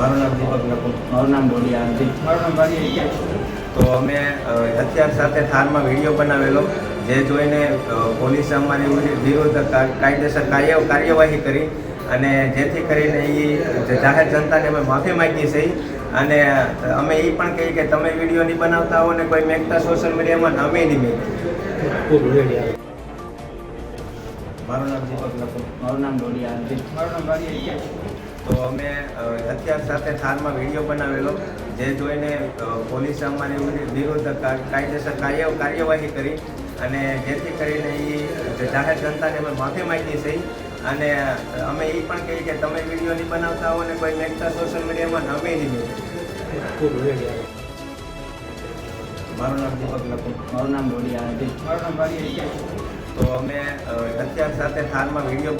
મારું નામ દીપક લખું. મારું નામ બોલિયા અંતિમ મારું નામ ભારી તો અમે હથિયાર સાથે થારમાં વીડિયો બનાવેલો જે જોઈને પોલીસે અમારી વિરુદ્ધ- કાયદેસર કાર્ય કાર્યવાહી કરી અને જેથી કરીને એ જાહેર જનતાને અમે માફી માંગી છે અને અમે એ પણ કહીએ કે તમે વીડિયો નહીં બનાવતા હો ને કોઈ મેકતા સોશિયલ મીડિયામાં અમે નહીં મેકતા મારું નામ દીપક નકુમ મારું નામ ડોડિયા મારું નામ તો અમે હથિયાર સાથે થારમાં વીડિયો બનાવેલો જે જોઈને પોલીસ અમારી વિરુદ્ધ- કાયદેસર કાર્ય કાર્યવાહી કરી અને જેથી કરીને એ જાહેર જનતાને અમે માફી માગી છે. અને અમે એ પણ કહીએ કે તમે વીડિયો નહીં બનાવતા હો ને કોઈ મેકતા સોશિયલ મીડિયામાં અમે નહીં મારું નામ દીપક નકુમ મારું નામ અંતિમ મારું નામ તો અમે અત્યાર સાથે થારમાં વીડિયો